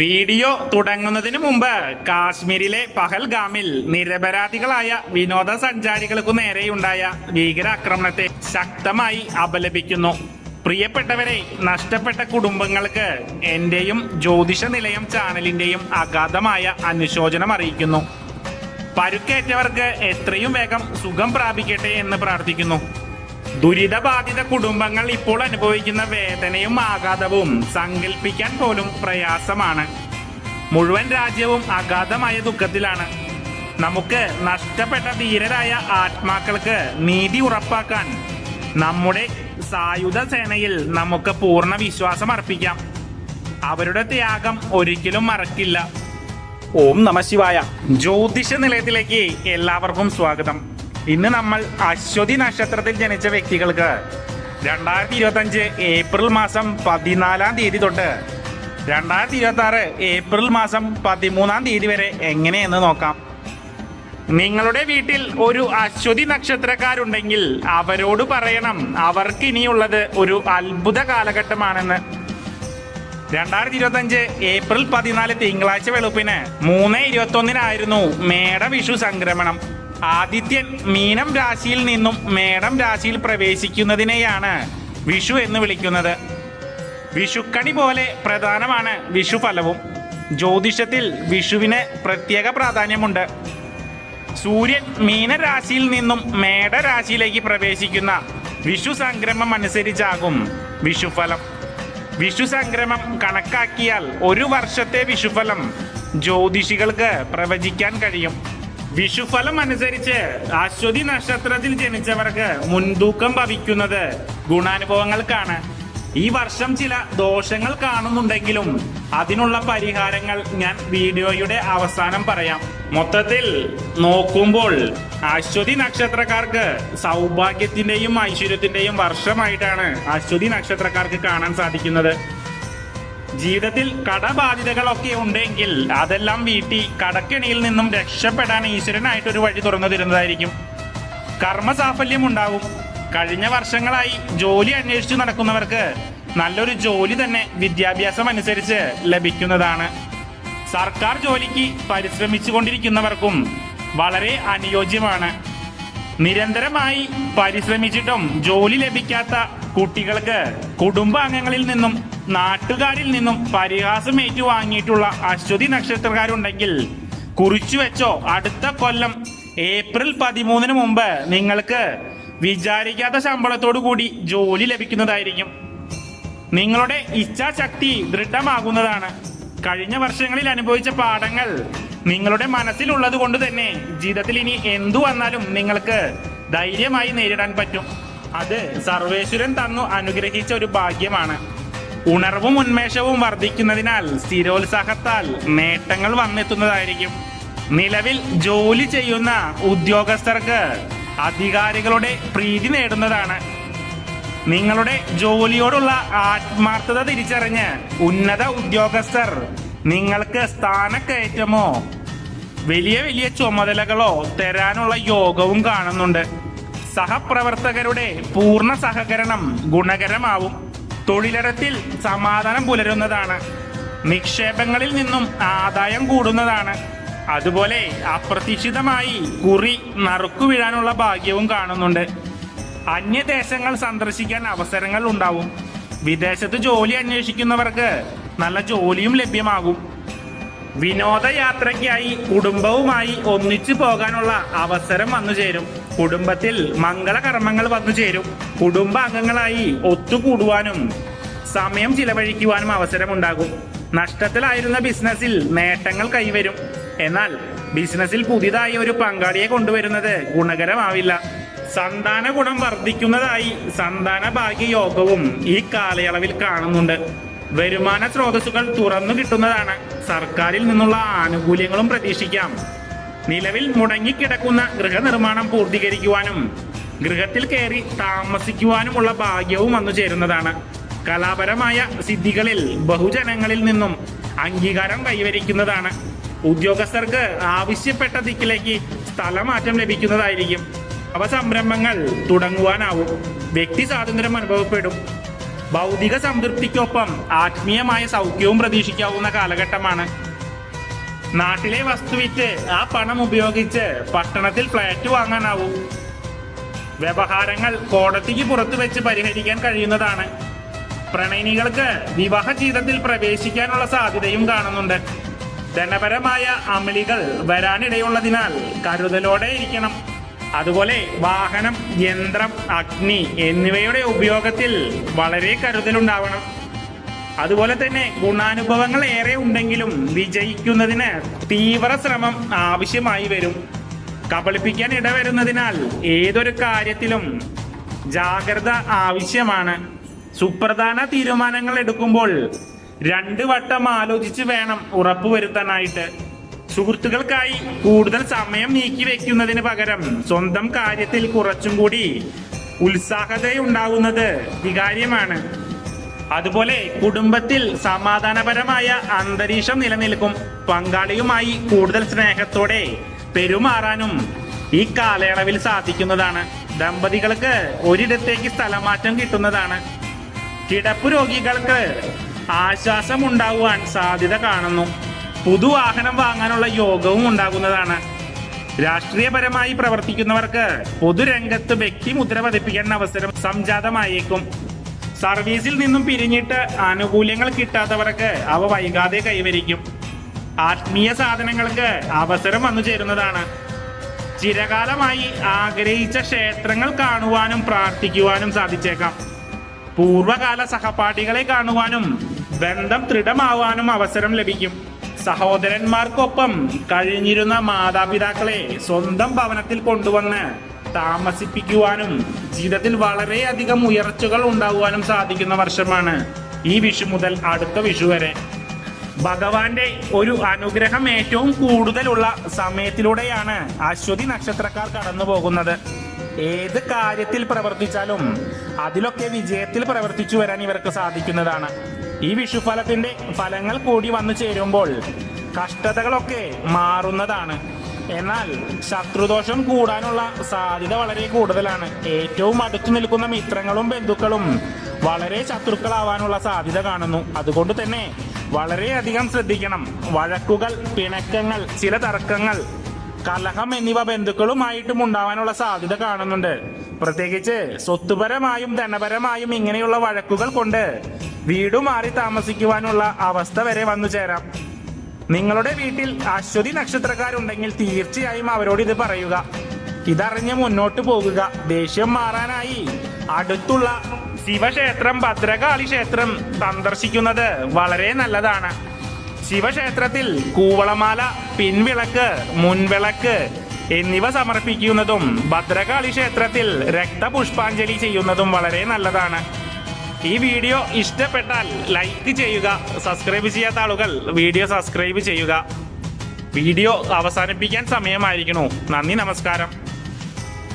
Video തുടങ്ങുന്നതിന് മുമ്പ് കാശ്മീരിലെ പഹൽഗാമിൽ നിരപരാധികളായ വിനോദസഞ്ചാരികൾക്കു നേരെയുണ്ടായ ഭീകരാക്രമണത്തെ ശക്തമായി അപലപിക്കുന്നു. പ്രിയപ്പെട്ടവരെ നഷ്ടപ്പെട്ട കുടുംബങ്ങൾക്ക് എന്റെയും ജ്യോതിഷ നിലയം ചാനലിന്റെയും അഗാധമായ അനുശോചനം അറിയിക്കുന്നു. പരുക്കേറ്റവർക്ക് എത്രയും വേഗം സുഖം പ്രാപിക്കട്ടെ എന്ന് പ്രാർത്ഥിക്കുന്നു. ദുരിതബാധിത കുടുംബങ്ങൾ ഇപ്പോൾ അനുഭവിക്കുന്ന വേദനയും ആഘാതവും സങ്കല്പിക്കാൻ പോലും പ്രയാസമാണ്. മുഴുവൻ രാജ്യവും അഗാധമായ ദുഃഖത്തിലാണ്. നമുക്ക് നഷ്ടപ്പെട്ട ധീരരായ ആത്മാക്കൾക്ക് നീതി ഉറപ്പാക്കാൻ നമ്മുടെ സായുധ സേനയിൽ നമുക്ക് പൂർണ വിശ്വാസം അർപ്പിക്കാം. അവരുടെ ത്യാഗം ഒരിക്കലും മറക്കില്ല. ഓം നമശിവായ ജ്യോതിഷ നിലയത്തിലേക്ക് എല്ലാവർക്കും സ്വാഗതം. ഇന്ന് നമ്മൾ അശ്വതി നക്ഷത്രത്തിൽ ജനിച്ച വ്യക്തികൾക്ക് രണ്ടായിരത്തി ഇരുപത്തി അഞ്ച് ഏപ്രിൽ മാസം പതിനാലാം തീയതി തൊട്ട് രണ്ടായിരത്തി ഇരുപത്തി ആറ് ഏപ്രിൽ മാസം പതിമൂന്നാം തീയതി വരെ എങ്ങനെയെന്ന് നോക്കാം. നിങ്ങളുടെ വീട്ടിൽ ഒരു അശ്വതി നക്ഷത്രക്കാരുണ്ടെങ്കിൽ അവരോട് പറയണം. അവർക്ക് ഇനിയുള്ളത് ഒരു അത്ഭുത കാലഘട്ടമാണെന്ന്. രണ്ടായിരത്തി ഇരുപത്തഞ്ച് ഏപ്രിൽ പതിനാല് തിങ്കളാഴ്ച വെളുപ്പിന് മൂന്ന് ഇരുപത്തൊന്നിനായിരുന്നു മേട വിഷു സംക്രമണം. ആദിത്യൻ മീനം രാശിയിൽ നിന്നും മേടം രാശിയിൽ പ്രവേശിക്കുന്നതിനെയാണ് വിഷു എന്ന് വിളിക്കുന്നത്. വിഷുക്കണി പോലെ പ്രധാനമാണ് വിഷു ഫലവും. ജ്യോതിഷത്തിൽ വിഷുവിന് പ്രത്യേക പ്രാധാന്യമുണ്ട്. സൂര്യൻ മീനരാശിയിൽ നിന്നും മേടരാശിയിലേക്ക് പ്രവേശിക്കുന്ന വിഷു സംക്രമം അനുസരിച്ചാകും വിഷുഫലം വിഷു സംക്രമം കണക്കാക്കിയാൽ ഒരു വർഷത്തെ വിഷുഫലം ജ്യോതിഷികൾക്ക് പ്രവചിക്കാൻ കഴിയും. വിഷുഫലം അനുസരിച്ച് അശ്വതി നക്ഷത്രത്തിൽ ജനിച്ചവർക്ക് മുൻതൂക്കം ഭവിക്കുന്നത് ഗുണാനുഭവങ്ങൾക്കാണ്. ഈ വർഷം ചില ദോഷങ്ങൾ കാണുന്നുണ്ടെങ്കിലും അതിനുള്ള പരിഹാരങ്ങൾ ഞാൻ വീഡിയോയുടെ അവസാനം പറയാം. മൊത്തത്തിൽ നോക്കുമ്പോൾ അശ്വതി നക്ഷത്രക്കാർക്ക് സൗഭാഗ്യത്തിന്റെയും ഐശ്വര്യത്തിന്റെയും വർഷമായിട്ടാണ് അശ്വതി നക്ഷത്രക്കാർക്ക് കാണാൻ സാധിക്കുന്നത്. ജീവിതത്തിൽ കടബാധ്യതകളൊക്കെ ഉണ്ടെങ്കിൽ അതെല്ലാം വീട്ടി കടക്കെണിയിൽ നിന്നും രക്ഷപ്പെടാൻ ഈശ്വരനായിട്ട് ഒരു വഴി തുറന്നു തരുന്നതായിരിക്കും കർമ്മസാഫല്യം ഉണ്ടാവും കഴിഞ്ഞ വർഷങ്ങളായി ജോലി അന്വേഷിച്ചു നടക്കുന്നവർക്ക് നല്ലൊരു ജോലി തന്നെ വിദ്യാഭ്യാസം അനുസരിച്ച് ലഭിക്കുന്നതാണ്. സർക്കാർ ജോലിക്ക് പരിശ്രമിച്ചു കൊണ്ടിരിക്കുന്നവർക്കും വളരെ അനുയോജ്യമാണ്. നിരന്തരമായി പരിശ്രമിച്ചിട്ടും ജോലി ലഭിക്കാത്ത കുട്ടികൾക്ക് കുടുംബാംഗങ്ങളിൽ നിന്നും നാട്ടുകാരിൽ നിന്നും പരിഹാസം ഏറ്റുവാങ്ങിയിട്ടുള്ള അശ്വതി നക്ഷത്രക്കാരുണ്ടെങ്കിൽ കുറിച്ചു വെച്ചോ അടുത്ത കൊല്ലം ഏപ്രിൽ പതിമൂന്നിന് മുമ്പ് നിങ്ങൾക്ക് വിചാരിക്കാത്ത ശമ്പളത്തോടു കൂടി ജോലി ലഭിക്കുന്നതായിരിക്കും. നിങ്ങളുടെ ഇച്ഛാശക്തി ദൃഢമാകുന്നതാണ്. കഴിഞ്ഞ വർഷങ്ങളിൽ അനുഭവിച്ച പാഠങ്ങൾ നിങ്ങളുടെ മനസ്സിലുള്ളത് കൊണ്ട് തന്നെ ജീവിതത്തിൽ ഇനി എന്തു വന്നാലും നിങ്ങൾക്ക് ധൈര്യമായി നേരിടാൻ പറ്റും. അത് സർവേശ്വരൻ തന്നു അനുഗ്രഹിച്ച ഒരു ഭാഗ്യമാണ്. ഉണർവും ഉന്മേഷവും വർദ്ധിക്കുന്നതിനാൽ സ്ഥിരോത്സാഹത്താൽ നേട്ടങ്ങൾ വന്നെത്തുന്നതായിരിക്കും. നിലവിൽ ജോലി ചെയ്യുന്ന ഉദ്യോഗസ്ഥർക്ക് അധികാരികളുടെ പ്രീതി നേടുന്നതാണ്. നിങ്ങളുടെ ജോലിയോടുള്ള ആത്മാർത്ഥത തിരിച്ചറിഞ്ഞ് ഉന്നത ഉദ്യോഗസ്ഥർ നിങ്ങൾക്ക് സ്ഥാനക്കയറ്റമോ? വലിയ വലിയ ചുമതലകളോ തരാനുള്ള യോഗവും കാണുന്നുണ്ട്. സഹപ്രവർത്തകരുടെ പൂർണ സഹകരണം ഗുണകരമാവും. തൊഴിലിടത്തിൽ സമാധാനം പുലരുന്നതാണ്. നിക്ഷേപങ്ങളിൽ നിന്നും ആദായം കൂടുന്നതാണ്. അതുപോലെ അപ്രതീക്ഷിതമായി കുറി നറുക്കു വീഴാനുള്ള ഭാഗ്യവും കാണുന്നുണ്ട്. അന്യദേശങ്ങൾ സന്ദർശിക്കാൻ അവസരങ്ങൾ ഉണ്ടാവും. വിദേശത്ത് ജോലി അന്വേഷിക്കുന്നവർക്ക് നല്ല ജോലിയും ലഭ്യമാകും. വിനോദയാത്രയ്ക്കായി കുടുംബവുമായി ഒന്നിച്ചു പോകാനുള്ള അവസരം വന്നു ചേരും. കുടുംബത്തിൽ മംഗളകർമ്മങ്ങൾ വന്നു ചേരും. കുടുംബാംഗങ്ങളായി ഒത്തുകൂടുവാനും സമയം ചിലവഴിക്കുവാനും അവസരമുണ്ടാകും. നഷ്ടത്തിലായിരുന്ന ബിസിനസ്സിൽ നേട്ടങ്ങൾ കൈവരും. എന്നാൽ ബിസിനസ്സിൽ പുതിയതായി ഒരു പങ്കാളിയെ കൊണ്ടുവരുന്നത് ഗുണകരമാവില്ല. സന്താന ഗുണം വർദ്ധിക്കുന്നതായി സന്താന ഭാഗ്യ യോഗവും ഈ കാലയളവിൽ കാണുന്നുണ്ട്. വരുമാന സ്രോതസ്സുകൾ തുറന്നു കിട്ടുന്നതാണ്. സർക്കാരിൽ നിന്നുള്ള ആനുകൂല്യങ്ങളും പ്രതീക്ഷിക്കാം. നിലവിൽ മുടങ്ങിക്കിടക്കുന്ന ഗൃഹനിർമ്മാണം പൂർത്തീകരിക്കുവാനും ഗൃഹത്തിൽ കയറി താമസിക്കുവാനുമുള്ള ഭാഗ്യവും വന്നു ചേരുന്നതാണ്. കലാപരമായ സിദ്ധികളിൽ ബഹുജനങ്ങളിൽ നിന്നും അംഗീകാരം കൈവരിക്കുന്നതാണ്. ഉദ്യോഗസ്ഥർക്ക് ആവശ്യപ്പെട്ട ദിക്കിലേക്ക് സ്ഥലമാറ്റം ലഭിക്കുന്നതായിരിക്കും. അവ സംരംഭങ്ങൾ തുടങ്ങുവാനാവും. വ്യക്തി സ്വാതന്ത്ര്യം അനുഭവപ്പെടും. ഭൗതിക സംതൃപ്തിക്കൊപ്പം ആത്മീയമായ സൗഖ്യവും പ്രതീക്ഷിക്കാവുന്ന കാലഘട്ടമാണ്. നാട്ടിലെ വസ്തു വിറ്റ് ആ പണം ഉപയോഗിച്ച് പട്ടണത്തിൽ ഫ്ലാറ്റ് വാങ്ങാനാവും. വ്യവഹാരങ്ങൾ കോടതിക്ക് പുറത്തു വെച്ച് പരിഹരിക്കാൻ കഴിയുന്നതാണ്. പ്രണയിനികൾക്ക് വിവാഹ ജീവിതത്തിൽ പ്രവേശിക്കാനുള്ള സാധ്യതയും കാണുന്നുണ്ട്. ധനപരമായ അമളികൾ വരാനിടയുള്ളതിനാൽ കരുതലോടെ ഇരിക്കണം. അതുപോലെ വാഹനം യന്ത്രം അഗ്നി എന്നിവയുടെ ഉപയോഗത്തിൽ വളരെ കരുതലുണ്ടാവണം. അതുപോലെ തന്നെ ഗുണാനുഭവങ്ങൾ ഏറെ ഉണ്ടെങ്കിലും വിജയിക്കുന്നതിന് തീവ്ര ശ്രമം ആവശ്യമായി വരും. കബളിപ്പിക്കാൻ ഇടവരുന്നതിനാൽ ഏതൊരു കാര്യത്തിലും ജാഗ്രത ആവശ്യമാണ്. സുപ്രധാന തീരുമാനങ്ങൾ എടുക്കുമ്പോൾ രണ്ടു വട്ടം ആലോചിച്ച് വേണം ഉറപ്പുവരുത്താനായിട്ട്. സുഹൃത്തുക്കൾക്കായി കൂടുതൽ സമയം നീക്കി വെക്കുന്നതിന് പകരം സ്വന്തം കാര്യത്തിൽ കുറച്ചും കൂടി ഉത്സാഹതയുണ്ടാവുന്നത് വികാര്യമാണ് അതുപോലെ കുടുംബത്തിൽ സമാധാനപരമായ അന്തരീക്ഷം നിലനിൽക്കും. പങ്കാളിയുമായി കൂടുതൽ സ്നേഹത്തോടെ പെരുമാറാനും ഈ കാലയളവിൽ സാധിക്കുന്നതാണ്. ദമ്പതികൾക്ക് ഒരിടത്തേക്ക് സ്ഥലമാറ്റം കിട്ടുന്നതാണ്. കിടപ്പ് രോഗികൾക്ക് ആശ്വാസം ഉണ്ടാകുവാൻ സാധ്യത കാണുന്നു. പുതുവാഹനം വാങ്ങാനുള്ള യോഗവും ഉണ്ടാകുന്നതാണ്. രാഷ്ട്രീയപരമായി പ്രവർത്തിക്കുന്നവർക്ക് പൊതുരംഗത്ത് വ്യക്തിമുദ്ര പതിപ്പിക്കാൻ അവസരം സംജാതമായേക്കും. സർവീസിൽ നിന്നും പിരിഞ്ഞിട്ട് ആനുകൂല്യങ്ങൾ കിട്ടാത്തവർക്ക് അവ വൈകാതെ കൈവരിക്കും. ആത്മീയ സാധനങ്ങൾക്ക് അവസരം വന്നു ചേരുന്നതാണ്. ചിരകാലമായി ആഗ്രഹിച്ച ക്ഷേത്രങ്ങൾ കാണുവാനും പ്രാർത്ഥിക്കുവാനും സാധിച്ചേക്കാം. പൂർവകാല സഹപാഠികളെ കാണുവാനും ബന്ധം ദൃഢമാവാനും അവസരം ലഭിക്കും. സഹോദരന്മാർക്കൊപ്പം കഴിഞ്ഞിരുന്ന മാതാപിതാക്കളെ സ്വന്തം ഭവനത്തിൽ കൊണ്ടുവന്ന് താമസിപ്പിക്കുവാനും ജീവിതത്തിൽ വളരെയധികം ഉയർച്ചകൾ ഉണ്ടാകുവാനും സാധിക്കുന്ന വർഷമാണ് ഈ വിഷു മുതൽ അടുത്ത വിഷു വരെ. ഭഗവാന്റെ ഒരു അനുഗ്രഹം ഏറ്റവും കൂടുതലുള്ള സമയത്തിലൂടെയാണ് അശ്വതി നക്ഷത്രക്കാർ കടന്നു പോകുന്നത്. ഏത് കാര്യത്തിൽ പ്രവർത്തിച്ചാലും അതിലൊക്കെ വിജയത്തിൽ പ്രവർത്തിച്ചു വരാൻ ഇവർക്ക് സാധിക്കുന്നതാണ്. ഈ വിഷുഫലത്തിന്റെ ഫലങ്ങൾ കൂടി വന്നു ചേരുമ്പോൾ കഷ്ടതകളൊക്കെ മാറുന്നതാണ്. എന്നാൽ ശത്രുദോഷം കൂടാനുള്ള സാധ്യത വളരെ കൂടുതലാണ്. ഏറ്റവും അടുത്തു നിൽക്കുന്ന മിത്രങ്ങളും ബന്ധുക്കളും വളരെ ശത്രുക്കളാവാനുള്ള സാധ്യത കാണുന്നു. അതുകൊണ്ട് തന്നെ വളരെയധികം ശ്രദ്ധിക്കണം. വഴക്കുകൾ പിണക്കങ്ങൾ ചില തർക്കങ്ങൾ കലഹം എന്നിവ ബന്ധുക്കളുമായിട്ടും ഉണ്ടാവാനുള്ള സാധ്യത കാണുന്നുണ്ട്. പ്രത്യേകിച്ച് സ്വത്തുപരമായും ധനപരമായും ഇങ്ങനെയുള്ള വഴക്കുകൾ കൊണ്ട് വീട് മാറി താമസിക്കുവാനുള്ള അവസ്ഥ വരെ വന്നു ചേരാം. നിങ്ങളുടെ വീട്ടിൽ അശ്വതി നക്ഷത്രക്കാരുണ്ടെങ്കിൽ തീർച്ചയായും അവരോട് ഇത് പറയുക. ഇതറിഞ്ഞ് മുന്നോട്ട് പോകുക. ദേഷ്യം മാറാനായി അടുത്തുള്ള ശിവക്ഷേത്രം ഭദ്രകാളി ക്ഷേത്രം സന്ദർശിക്കുന്നത് വളരെ നല്ലതാണ്. ശിവക്ഷേത്രത്തിൽ കൂവളമാല പിൻവിളക്ക് മുൻവിളക്ക് എന്നിവ സമർപ്പിക്കുന്നതും ഭദ്രകാളി ക്ഷേത്രത്തിൽ രക്തപുഷ്പാഞ്ജലി ചെയ്യുന്നതും വളരെ നല്ലതാണ്. ഈ വീഡിയോ ഇഷ്ടപ്പെട്ടാൽ ലൈക്ക് ചെയ്യുക സബ്സ്ക്രൈബ് ചെയ്യാത്ത ആളുകൾ വീഡിയോ സബ്സ്ക്രൈബ് ചെയ്യുക. വീഡിയോ അവസാനിപ്പിക്കാൻ സമയമായിരിക്കണു നന്ദി നമസ്കാരം.